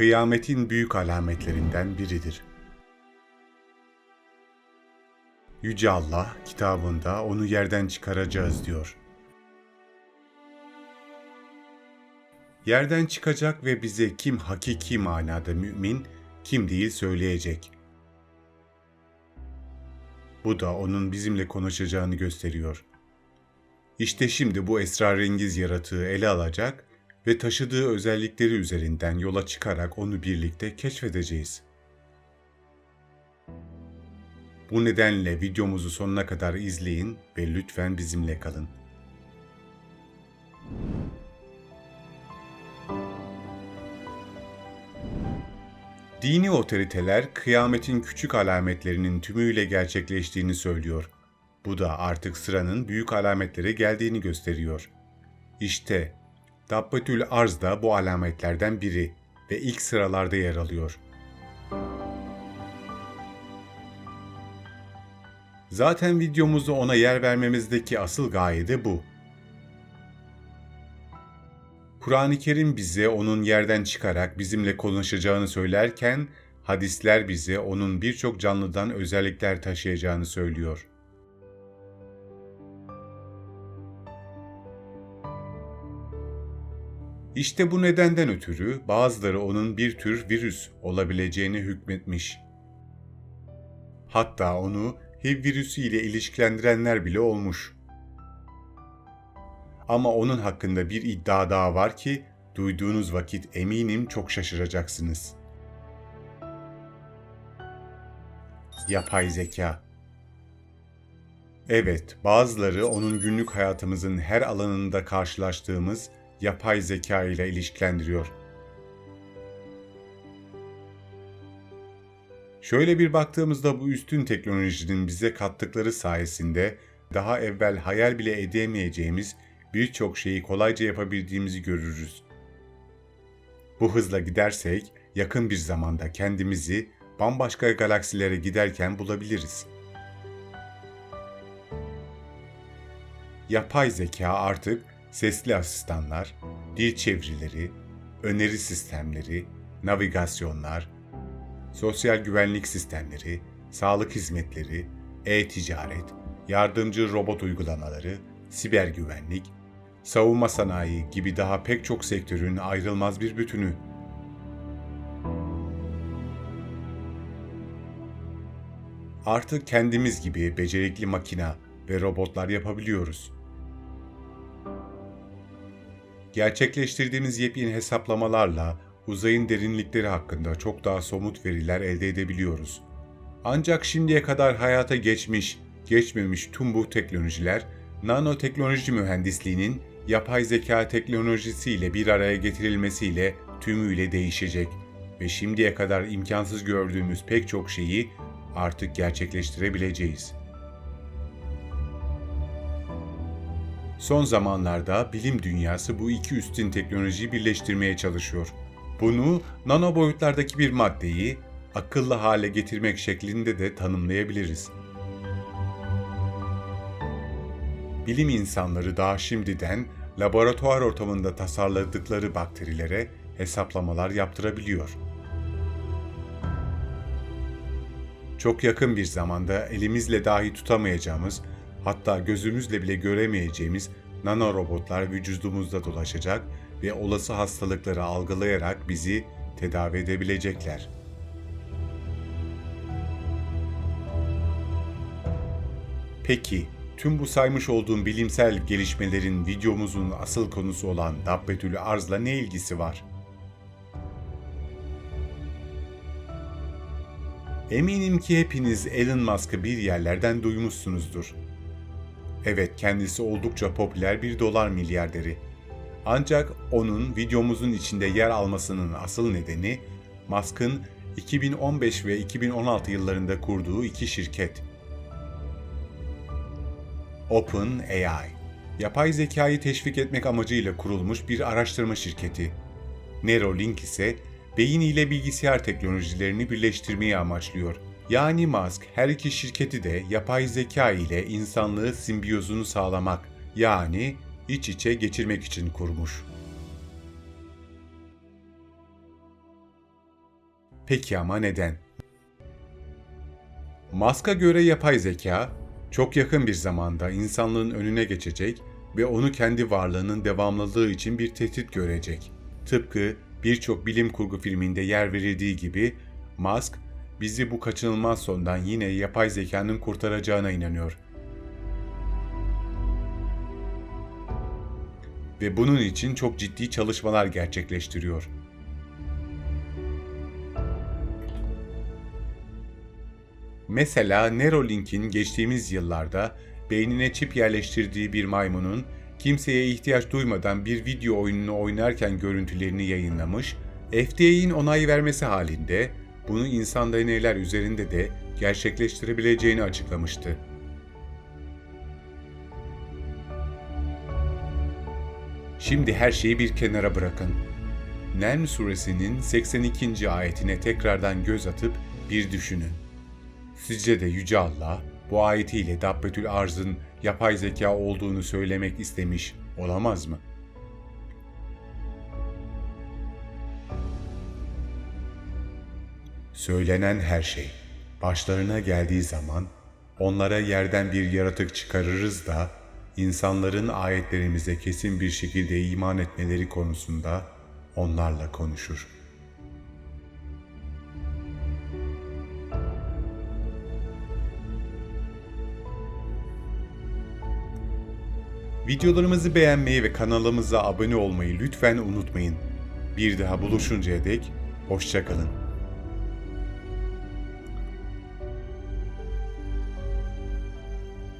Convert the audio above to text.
kıyametin büyük alametlerinden biridir. Yüce Allah kitabında onu yerden çıkaracağız diyor. Yerden çıkacak ve bize kim hakiki manada mümin, kim değil söyleyecek. Bu da onun bizimle konuşacağını gösteriyor. İşte şimdi bu esrarengiz yaratığı ele alacak ve taşıdığı özellikleri üzerinden yola çıkarak onu birlikte keşfedeceğiz. Bu nedenle videomuzu sonuna kadar izleyin ve lütfen bizimle kalın. Dini otoriteler kıyametin küçük alametlerinin tümüyle gerçekleştiğini söylüyor. Bu da artık sıranın büyük alametlere geldiğini gösteriyor. İşte Dabbetül Arz da bu alametlerden biri ve ilk sıralarda yer alıyor. Zaten videomuzda ona yer vermemizdeki asıl gaye de bu. Kur'an-ı Kerim bize onun yerden çıkarak bizimle konuşacağını söylerken, hadisler bize onun birçok canlıdan özellikler taşıyacağını söylüyor. İşte bu nedenden ötürü bazıları onun bir tür virüs olabileceğini hükmetmiş. Hatta onu HIV virüsü ile ilişkilendirenler bile olmuş. Ama onun hakkında bir iddia daha var ki duyduğunuz vakit eminim çok şaşıracaksınız. Yapay zeka. Evet, bazıları onun günlük hayatımızın her alanında karşılaştığımız yapay zeka ile ilişkilendiriyor. Şöyle bir baktığımızda bu üstün teknolojinin bize kattıkları sayesinde daha evvel hayal bile edemeyeceğimiz birçok şeyi kolayca yapabildiğimizi görürüz. Bu hızla gidersek yakın bir zamanda kendimizi bambaşka galaksilere giderken bulabiliriz. Yapay zeka artık sesli asistanlar, dil çevirileri, öneri sistemleri, navigasyonlar, sosyal güvenlik sistemleri, sağlık hizmetleri, e-ticaret, yardımcı robot uygulamaları, siber güvenlik, savunma sanayi gibi daha pek çok sektörün ayrılmaz bir bütünü. Artık kendimiz gibi becerikli makina ve robotlar yapabiliyoruz. Gerçekleştirdiğimiz yepyeni hesaplamalarla uzayın derinlikleri hakkında çok daha somut veriler elde edebiliyoruz. Ancak şimdiye kadar hayata geçmiş, geçmemiş tüm bu teknolojiler nanoteknoloji mühendisliğinin yapay zeka teknolojisiyle bir araya getirilmesiyle tümüyle değişecek ve şimdiye kadar imkansız gördüğümüz pek çok şeyi artık gerçekleştirebileceğiz. Son zamanlarda bilim dünyası bu iki üstün teknolojiyi birleştirmeye çalışıyor. Bunu nano boyutlardaki bir maddeyi akıllı hale getirmek şeklinde de tanımlayabiliriz. Bilim insanları daha şimdiden laboratuvar ortamında tasarladıkları bakterilere hesaplamalar yaptırabiliyor. Çok yakın bir zamanda elimizle dahi tutamayacağımız, hatta gözümüzle bile göremeyeceğimiz nanorobotlar vücudumuzda dolaşacak ve olası hastalıkları algılayarak bizi tedavi edebilecekler. Peki, tüm bu saymış olduğum bilimsel gelişmelerin videomuzun asıl konusu olan Dabbetül Arz'la ne ilgisi var? Eminim ki hepiniz Elon Musk'ı bir yerlerden duymuşsunuzdur. Evet kendisi oldukça popüler bir dolar milyarderi. Ancak onun videomuzun içinde yer almasının asıl nedeni Musk'ın 2015 ve 2016 yıllarında kurduğu iki şirket. OpenAI, yapay zekayı teşvik etmek amacıyla kurulmuş bir araştırma şirketi. Neuralink ise beyin ile bilgisayar teknolojilerini birleştirmeyi amaçlıyor. Yani Musk her iki şirketi de yapay zeka ile insanlığı simbiyozunu sağlamak yani iç içe geçirmek için kurmuş. Peki ama neden? Musk'a göre yapay zeka çok yakın bir zamanda insanlığın önüne geçecek ve onu kendi varlığının devamlılığı için bir tehdit görecek. Tıpkı birçok bilim kurgu filminde yer verildiği gibi Musk bizi bu kaçınılmaz sondan yine yapay zekanın kurtaracağına inanıyor. Ve bunun için çok ciddi çalışmalar gerçekleştiriyor. Mesela Neuralink'in geçtiğimiz yıllarda beynine çip yerleştirdiği bir maymunun kimseye ihtiyaç duymadan bir video oyununu oynarken görüntülerini yayınlamış, FDA'nin onay vermesi halinde bunu insan deneyler üzerinde de gerçekleştirebileceğini açıklamıştı. Şimdi her şeyi bir kenara bırakın. Nelm suresinin 82. ayetine tekrardan göz atıp bir düşünün. Sizce de Yüce Allah bu ayetiyle Dabbetül Arz'ın yapay zeka olduğunu söylemek istemiş olamaz mı? Söylenen her şey başlarına geldiği zaman onlara yerden bir yaratık çıkarırız da insanların ayetlerimize kesin bir şekilde iman etmeleri konusunda onlarla konuşur. Videolarımızı beğenmeyi ve kanalımıza abone olmayı lütfen unutmayın. Bir daha buluşuncaya dek hoşçakalın.